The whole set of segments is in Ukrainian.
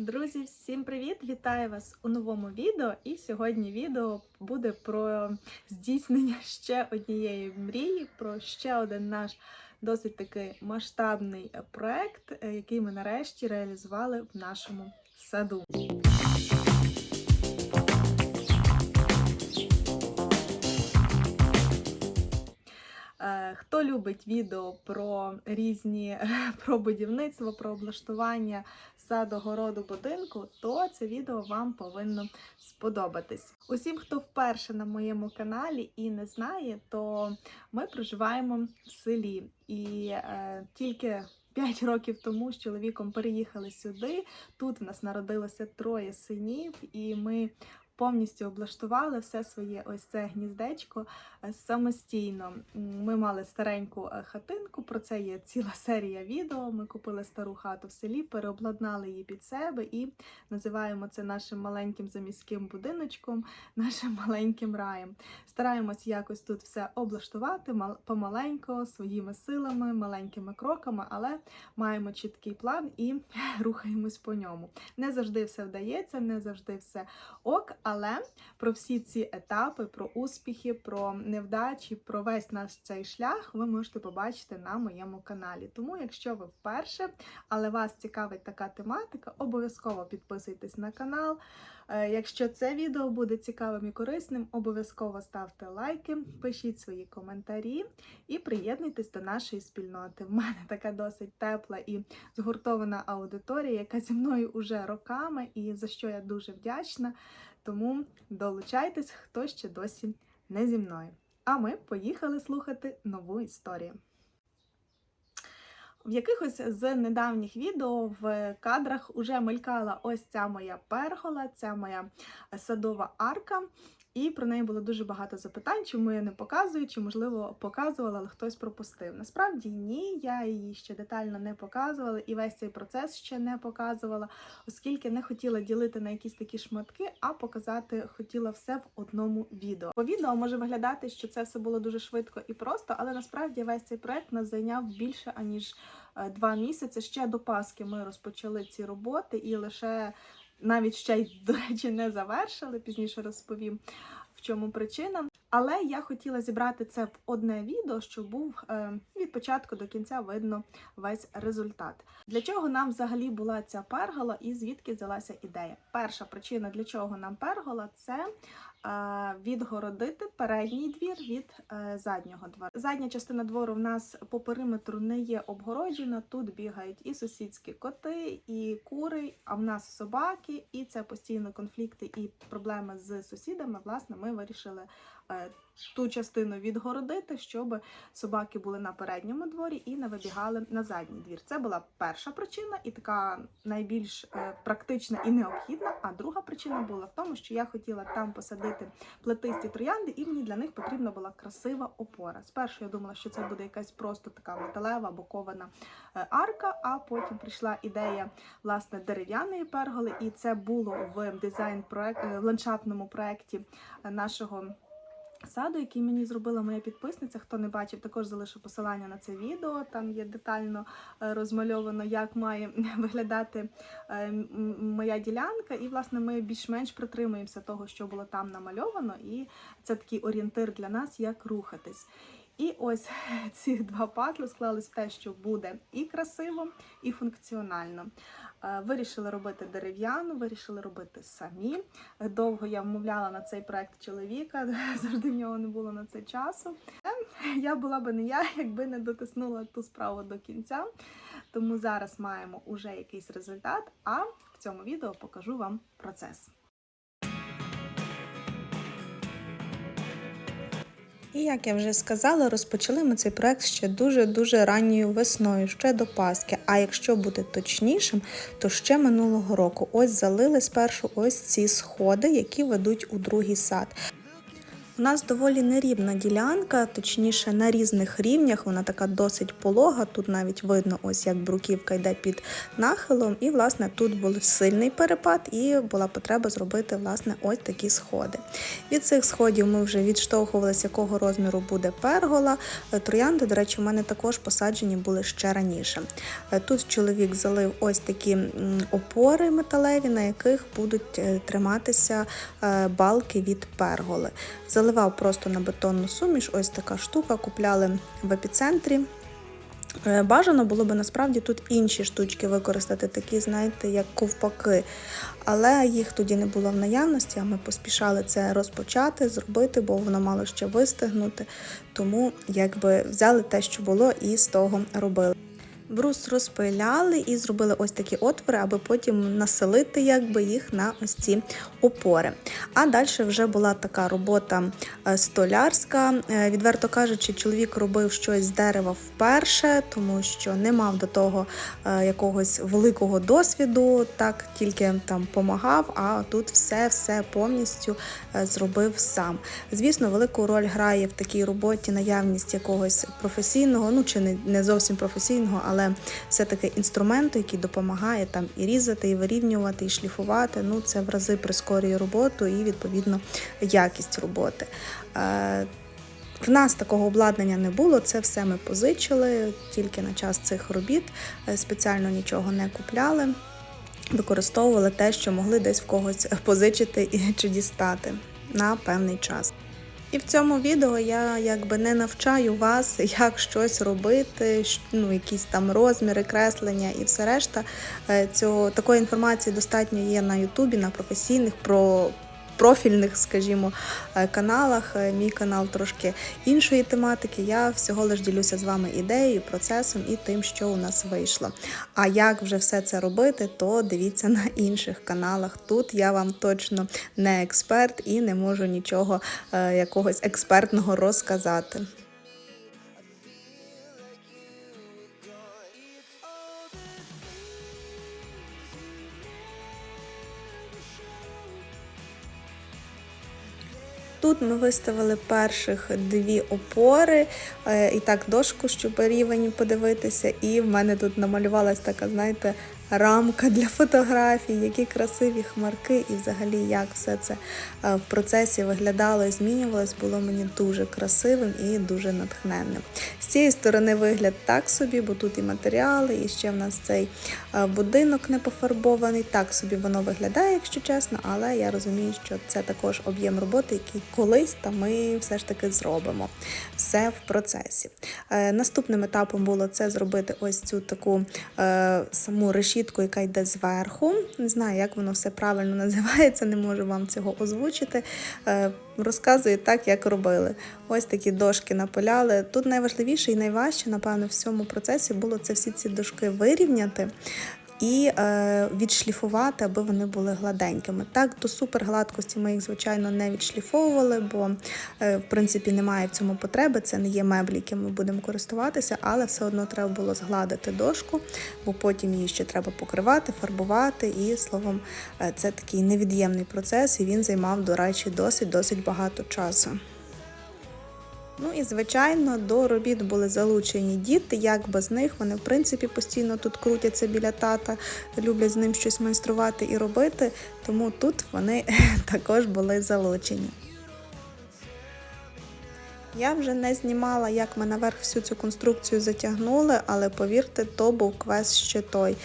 Друзі, всім привіт! Вітаю вас у новому відео. І сьогодні відео буде про здійснення ще однієї мрії, про ще один наш досить такий масштабний проект, е, який ми нарешті реалізували в нашому саду. Хто любить відео про різні про будівництво, про облаштування саду, городу, будинку, то це відео вам повинно сподобатись. Усім, хто вперше на моєму каналі і не знає, то ми проживаємо в селі і е, тільки. П'ять років тому з чоловіком переїхали сюди. Тут в нас народилося троє синів, і ми повністю облаштували все своє ось це гніздечко е, самостійно. Ми мали стареньку е, хатинку, про це є ціла серія відео. Ми купили стару хату в селі, переобладнали її під себе і називаємо це нашим маленьким заміським будиночком, нашим маленьким раєм. Стараємось якось тут все облаштувати мал- помаленько, своїми силами, маленькими кроками, але маємо чіткий план і рухаємось по ньому. Не завжди все вдається, не завжди все ок, але про всі ці етапи, про успіхи, про невдачі, про весь наш цей шлях ви можете побачити на моєму каналі. Тому, якщо ви вперше, але вас цікавить така тематика, обов'язково підписуйтесь на канал. Е, Якщо це відео буде цікавим і корисним, обов'язково ставте лайки, пишіть свої коментарі і приєднуйтесь до нашої спільноти. В мене така досить тепла і згуртована аудиторія, яка зі мною уже роками, і за що я дуже вдячна. Тому долучайтесь, хто ще досі не зі мною. А ми поїхали слухати нову історію. В якихось з недавніх відео в кадрах уже мелькала ось ця моя пергола, ця моя садова арка. І про неї було дуже багато запитань, чому я не показую, чи, можливо, показувала, але хтось пропустив. Насправді ні, я її ще детально не показувала і весь цей процес ще не показувала, оскільки не хотіла ділити на якісь такі шматки, а показати хотіла все в одному відео. По відео може виглядати, що це все було дуже швидко і просто, але насправді весь цей проект нас зайняв більше аніж е, два місяці. Ще до Паски ми розпочали ці роботи і лише навіть ще й, до речі, не завершили. Пізніше розповім, в чому причина. Але я хотіла зібрати це в одне відео, щоб був е, від початку до кінця видно весь результат. Для чого нам взагалі була ця пергола і звідки взялася ідея? Перша причина, для чого нам пергола, це відгородити передній двір від е, заднього двору. Задня частина двору в нас по периметру не є обгороджена. Тут бігають і сусідські коти, і кури, а в нас собаки, і це постійно конфлікти і проблеми з сусідами. Власне, ми вирішили е, ту частину відгородити, щоб собаки були на передньому дворі і не вибігали на задній двір. Це була перша причина і така найбільш е, практична і необхідна. А друга причина була в тому, що я хотіла там посадити плетисті троянди, і мені для них потрібна була красива опора. Спершу я думала, що це буде якась просто така металева бокована е, арка. А потім прийшла ідея власне дерев'яної перголи, і це було в дизайн проект в ландшафтному проєкті е, нашого. Саду, який мені зробила моя підписниця. Хто не бачив, також залишу посилання на це відео. Там є детально е, розмальовано, як має виглядати е, моя ділянка. І, власне, ми більш-менш притримуємося того, що було там намальовано, і це такий орієнтир для нас, як рухатись. І ось ці два пазли склались в те, що буде і красиво, і функціонально. Е, Вирішили робити дерев'яну, вирішили робити самі. Довго я вмовляла на цей проект чоловіка, завжди в нього не було на це часу. Е, Я була би не я, якби не дотиснула ту справу до кінця. Тому зараз маємо уже якийсь результат, а в цьому відео покажу вам процес. І як я вже сказала, розпочали ми цей проект ще дуже-дуже ранньою весною, ще до Пасхи. А якщо бути точнішим, то ще минулого року ось залили спершу ось ці сходи, які ведуть у другий сад. У нас доволі нерівна ділянка, точніше на різних рівнях. Вона така досить полога. Тут навіть видно, ось як бруківка йде під нахилом. І, власне, тут був сильний перепад, і була потреба зробити власне ось такі сходи. Від цих сходів ми вже відштовхувалися, якого розміру буде пергола. Е, Троянди, до речі, у мене також посаджені були ще раніше. Е, Тут чоловік залив ось такі опори металеві, на яких будуть е, триматися балки від перголи. Заливав просто на бетонну суміш, ось така штука, купляли в епіцентрі. Е, Бажано було би насправді тут інші штучки використати, такі, знаєте, як ковпаки. Але їх тоді не було в наявності, а ми поспішали це розпочати, зробити, бо воно мало ще вистигнути. Тому якби взяли те, що було, і з того робили. Брус розпиляли і зробили ось такі отвори, аби потім населити якби, їх на ось ці опори. А далі вже була така робота е, столярська. Е, Відверто кажучи, чоловік робив щось з дерева вперше, тому що не мав до того е, якогось великого досвіду, так тільки там помагав, а тут все-все повністю зробив сам. Звісно, велику роль грає в такій роботі наявність якогось професійного, ну чи не зовсім професійного, але все-таки інструменту, який допомагає там і різати, і вирівнювати, і шліфувати. Ну це в рази прискорює роботу і відповідно якість роботи. Е, в нас такого обладнання не було, це все ми позичили тільки на час цих робіт, е, спеціально нічого не купляли. Використовували те, що могли десь в когось позичити чи дістати на певний час. І в цьому відео я якби не навчаю вас, як щось робити, ну, якісь там розміри, креслення і все решта. Е, Цього такої інформації достатньо є на Ютубі, на професійних про. Профільних, скажімо, е, каналах. Е, Мій канал трошки іншої тематики. Я всього лиш ділюся з вами ідеєю, процесом і тим, що у нас вийшло. А як вже все це робити, то дивіться на інших каналах. Тут я вам точно не експерт і не можу нічого е, якогось експертного розказати. Тут ми виставили перших дві опори е, і так дошку, щоб рівень подивитися. І в мене тут намалювалась така, знаєте, рамка для фотографій, які красиві хмарки, і взагалі як все це е, в процесі виглядало і змінювалось, було мені дуже красивим і дуже натхненним. З цієї сторони вигляд так собі, бо тут і матеріали, і ще в нас цей е, будинок не пофарбований. Так собі воно виглядає, якщо чесно, але я розумію, що це також об'єм роботи, який колись там ми все ж таки зробимо. Все в процесі. Е, наступним етапом було це зробити ось цю таку саму решітку, яка йде зверху. Не знаю, як воно все правильно називається, не можу вам цього озвучити. Е, розказую так, як робили. Ось такі дошки напиляли. Тут найважливіше і найважче, напевно, в цьому процесі було це всі ці дошки вирівняти. І е, відшліфувати, аби вони були гладенькими. Так, до супергладкості ми їх, звичайно, не відшліфовували, бо е, в принципі немає в цьому потреби. Це не є меблі, якими ми будемо користуватися, але все одно треба було згладити дошку, бо потім її ще треба покривати, фарбувати. І словом, е, це такий невід'ємний процес, і він займав, до речі, досить досить багато часу. Ну і звичайно, до робіт були залучені діти. Як без них вони в принципі постійно тут крутяться біля тата, люблять з ним щось майструвати і робити. Тому тут вони також були залучені. Я вже не знімала, як ми наверх всю цю конструкцію затягнули, але повірте, то був квест ще той.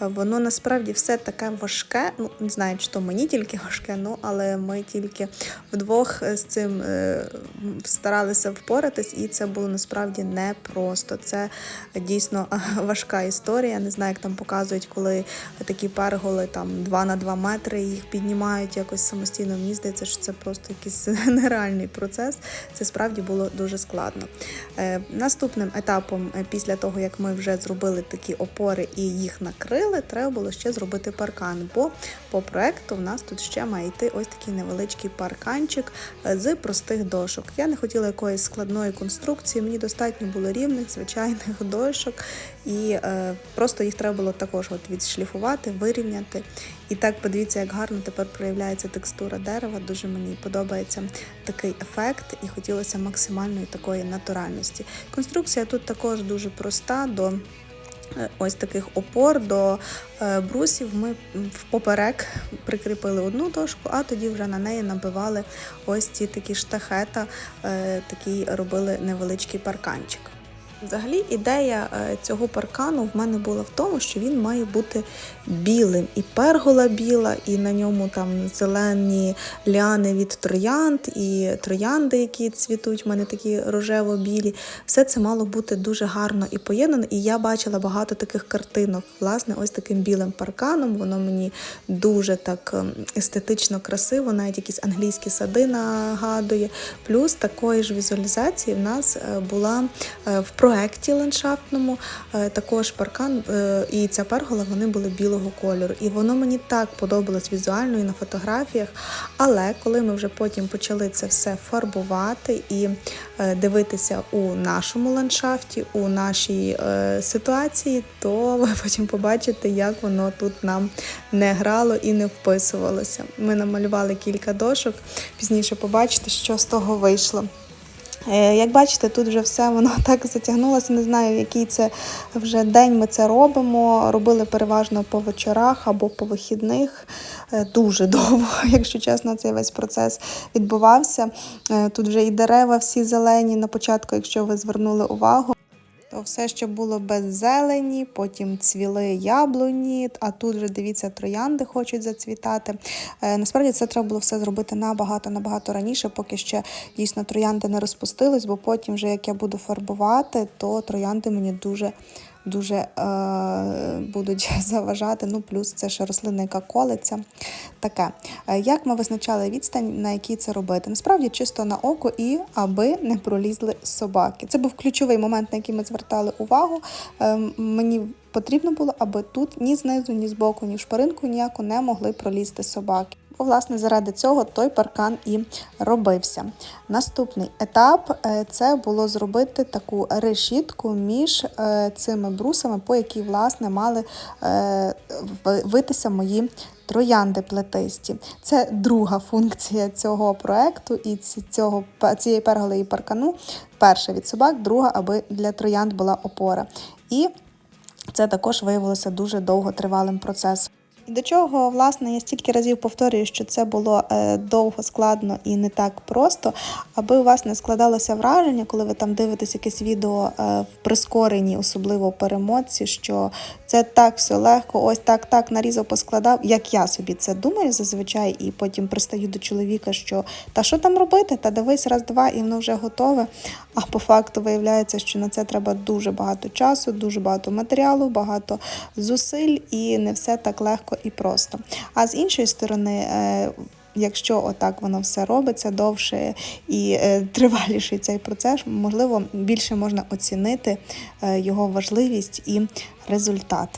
Воно насправді все таке важке. Ну, не знаю, чи то мені тільки важке, ну але ми тільки вдвох з цим е, старалися впоратись, і це було насправді непросто. Це дійсно важка історія. Не знаю, як там показують, коли такі перголи там 2 на 2 метри їх піднімають якось самостійно. Мені здається, що це просто якийсь нереальний процес. Це справді було дуже складно. Е, наступним етапом, е, після того як ми вже зробили такі опори і їх накрили. Зробили, треба було ще зробити паркан. Бо по проекту в нас тут ще має йти ось такий невеличкий парканчик е, з простих дошок. Я не хотіла якоїсь складної конструкції, мені достатньо було рівних, звичайних дошок, і е, просто їх треба було також от відшліфувати, вирівняти. І так подивіться, як гарно тепер проявляється текстура дерева. Дуже мені подобається такий ефект, і хотілося максимальної такої натуральності. Конструкція тут також дуже проста. до Ось таких опор до е, брусів ми поперек прикріпили одну дошку, а тоді вже на неї набивали ось ці такі штахета, е, такий робили невеличкий парканчик. Взагалі, ідея е, цього паркану в мене була в тому, що він має бути білим. І пергола біла, і на ньому там зелені ляни від троянд, і троянди, які цвітуть, в мене такі рожево-білі. Все це мало бути дуже гарно і поєднано. І я бачила багато таких картинок. Власне, ось таким білим парканом. Воно мені дуже так ем, естетично красиво, навіть якісь англійські сади нагадує. Плюс такої ж візуалізації в нас е, була е, в проекті ландшафтному е, також паркан е, і ця пергола вони були білого кольору. І воно мені так подобалось візуально і на фотографіях. Але коли ми вже потім почали це все фарбувати і е, дивитися у нашому ландшафті, у нашій ситуації, то ви потім побачите, як воно тут нам не грало і не вписувалося. Ми намалювали кілька дошок, пізніше побачите, що з того вийшло. Е, Як бачите, тут вже все воно так затягнулося. Не знаю, який це вже день ми це робимо. Робили переважно по вечорах або по вихідних. Е, Дуже довго, якщо чесно, цей весь процес відбувався. Е, Тут вже і дерева всі зелені на початку, якщо ви звернули увагу. То все, що було без зелені, потім цвіли яблуні, а тут вже дивіться, троянди хочуть зацвітати. Е, насправді це треба було все зробити набагато набагато раніше, поки ще дійсно троянди не розпустились, бо потім, вже як я буду фарбувати, то троянди мені дуже. Дуже е, будуть заважати. Ну, плюс це ще рослина, яка колиться. Таке. Е, як ми визначали відстань, на якій це робити? Насправді чисто на око і аби не пролізли собаки. Це був ключовий момент, на який ми звертали увагу. Е, мені потрібно було, аби тут ні знизу, ні збоку, ні шпаринку ніяко не могли пролізти собаки. Власне, заради цього той паркан і робився. Наступний етап е, це було зробити таку решітку між е, цими брусами, по якій, власне, мали е, витися мої троянди плетисті. Це друга функція цього проекту і цього, цієї перголи і паркану. Перша від собак, друга, аби для троянд була опора. І це також виявилося дуже довготривалим процесом. До чого, власне, я стільки разів повторюю, що це було е, довго, складно і не так просто, аби у вас не складалося враження, коли ви там дивитесь якесь відео е, в прискоренні, особливо перемотці, що це так все легко, ось так, так нарізав, поскладав, як я собі це думаю зазвичай, і потім пристаю до чоловіка, що та що там робити? Та дивись раз, два, і воно вже готове. А по факту виявляється, що на це треба дуже багато часу, дуже багато матеріалу, багато зусиль, і не все так легко і просто. А з іншої сторони, е, Якщо отак воно все робиться довше і е, триваліший цей процес, можливо, більше можна оцінити е, його важливість і результат.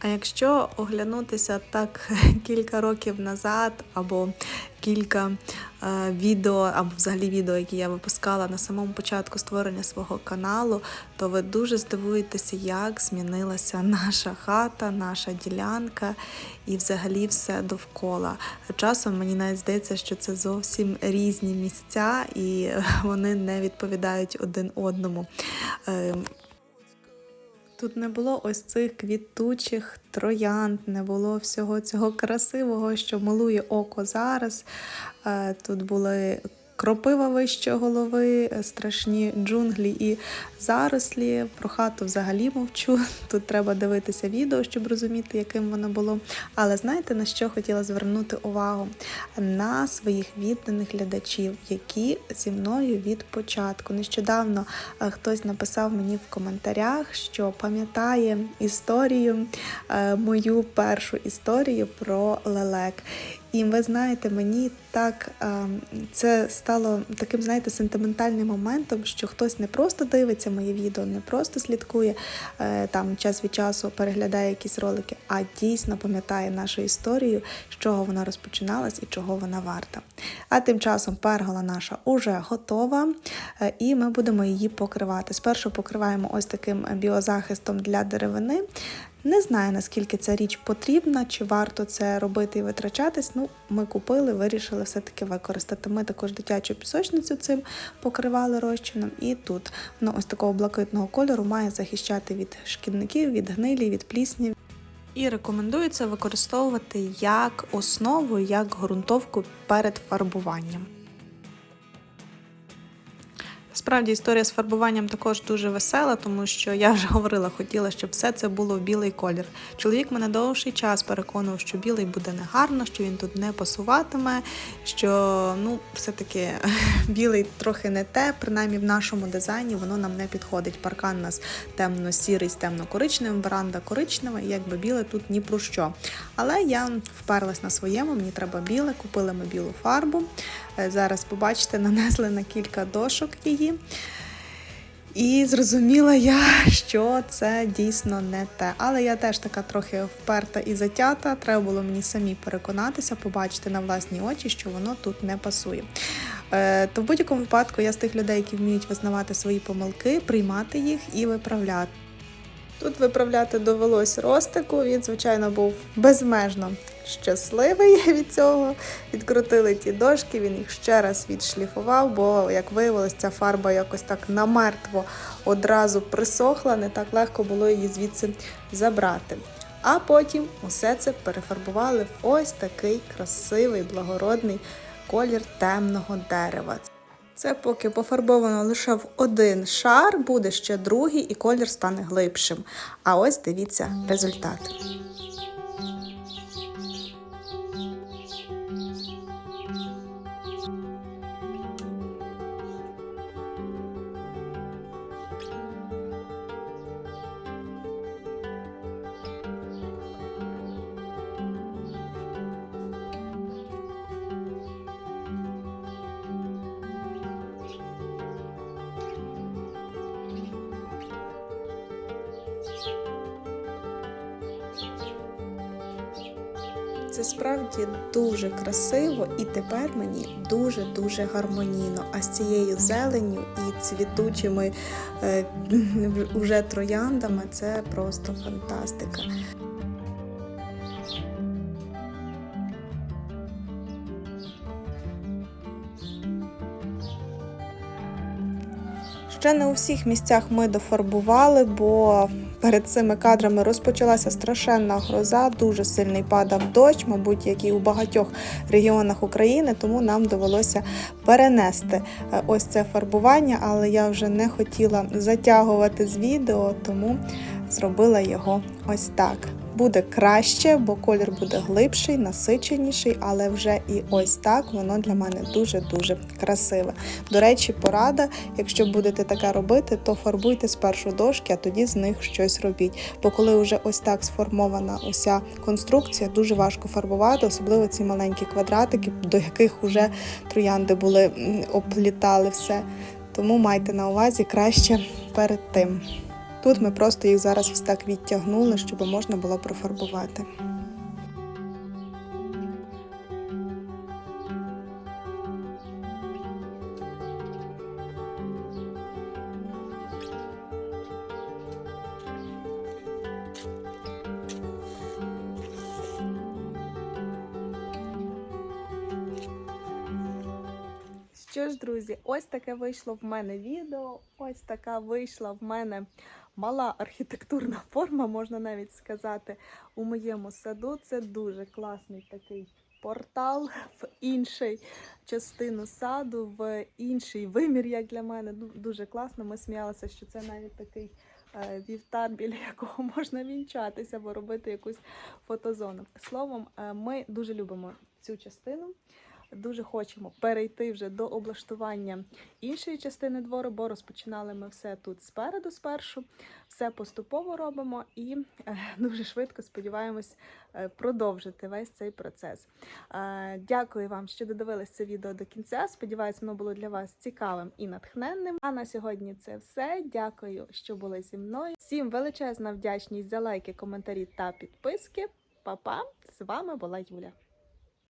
А якщо оглянутися так кілька років назад, або кілька е, відео, або взагалі відео, які я випускала на самому початку створення свого каналу, то ви дуже здивуєтеся, як змінилася наша хата, наша ділянка і взагалі все довкола. Часом мені навіть здається, що це зовсім різні місця, і вони не відповідають один одному. Е, Тут не було ось цих квітучих троянд, не було всього цього красивого, що милує око зараз. Е, Тут були кропива вище голови, е, страшні джунглі і зарослі. Про хату взагалі мовчу. Тут треба дивитися відео, щоб розуміти, яким воно було. Але знаєте, на що хотіла звернути увагу? На своїх відданих глядачів, які зі мною від початку. Нещодавно е, хтось написав мені в коментарях, що пам'ятає історію, е, мою першу історію про лелек. І ви знаєте, мені так е, це стало таким, знаєте, сентиментальним моментом, що хтось не просто дивиться моє відео, не просто слідкує е, там час від часу, переглядає якісь ролики, а дійсно пам'ятає нашу історію, з чого вона розпочиналась і чого вона варта. А тим часом пергола наша уже готова, е, і ми будемо її покривати. Спершу покриваємо ось таким біозахистом для деревини. Не знаю, наскільки ця річ потрібна, чи варто це робити і витрачатись. Ну, ми купили, вирішили все-таки використати. Ми також дитячу пісочницю цим покривали розчином, і тут воно ось такого блакитного кольору має захищати від шкідників, від гнилі, від плісні. І рекомендується використовувати як основу, як ґрунтовку перед фарбуванням. Справді історія з фарбуванням також дуже весела, тому що я вже говорила, хотіла, щоб все це було в білий колір. Чоловік мене довший час переконував, що білий буде негарно, що він тут не пасуватиме, що ну, все-таки білий трохи не те, принаймні в нашому дизайні воно нам не підходить. Паркан у нас темно-сірий з темно-коричневим, веранда коричнева, і якби біле тут ні про що. Але я вперлась на своєму, мені треба біле, купили ми білу фарбу. Е, Зараз побачите, нанесли на кілька дошок її. І зрозуміла я, що це дійсно не те. Але я теж така трохи вперта і затята. Треба було мені самі переконатися, побачити на власні очі, що воно тут не пасує. Е, То в будь-якому випадку я з тих людей, які вміють визнавати свої помилки, приймати їх і виправляти. Тут виправляти довелось ростику. Він, звичайно, був безмежно щасливий від цього. Відкрутили ті дошки, він їх ще раз відшліфував, бо, як виявилось, ця фарба якось так намертво одразу присохла, не так легко було її звідси забрати. А потім усе це перефарбували в ось такий красивий, благородний колір темного дерева. Це поки пофарбовано лише в один шар, буде ще другий, і колір стане глибшим. А ось дивіться результат. Це справді дуже красиво, і тепер мені дуже-дуже гармонійно. А з цією зеленню і цвітучими е, уже трояндами це просто фантастика. Ще не у всіх місцях ми дофарбували, бо перед цими кадрами розпочалася страшенна гроза, дуже сильний падав дощ, мабуть, як і у багатьох регіонах України, тому нам довелося перенести е, ось це фарбування, але я вже не хотіла затягувати з відео, тому зробила його ось так. Буде краще, бо колір буде глибший, насиченіший, але вже і ось так воно для мене дуже-дуже красиве. До речі, порада, якщо будете таке робити, то фарбуйте спершу дошки, а тоді з них щось робіть. Бо коли вже ось так сформована уся конструкція, дуже важко фарбувати, особливо ці маленькі квадратики, до яких вже троянди були м, оплітали все. Тому майте на увазі краще перед тим. Тут ми просто їх зараз ось так відтягнули, щоб можна було профарбувати. Що ж, друзі, ось таке вийшло в мене відео. Ось така вийшла в мене мала архітектурна форма, можна навіть сказати, у моєму саду. Це дуже класний такий портал в інший частину саду, в інший вимір, як для мене. Дуже класно. Ми сміялися, що це навіть такий е, вівтар, біля якого можна вінчатися або робити якусь фотозону. Словом, е, ми дуже любимо цю частину. Дуже хочемо перейти вже до облаштування іншої частини двору, бо розпочинали ми все тут спереду, спершу. Все поступово робимо і е, дуже швидко сподіваємось е, продовжити весь цей процес. Е, Дякую вам, що додивились це відео до кінця. Сподіваюсь, воно було для вас цікавим і натхненним. А на сьогодні це все. Дякую, що були зі мною. Всім величезна вдячність за лайки, коментарі та підписки. Па-па! З вами була Юля.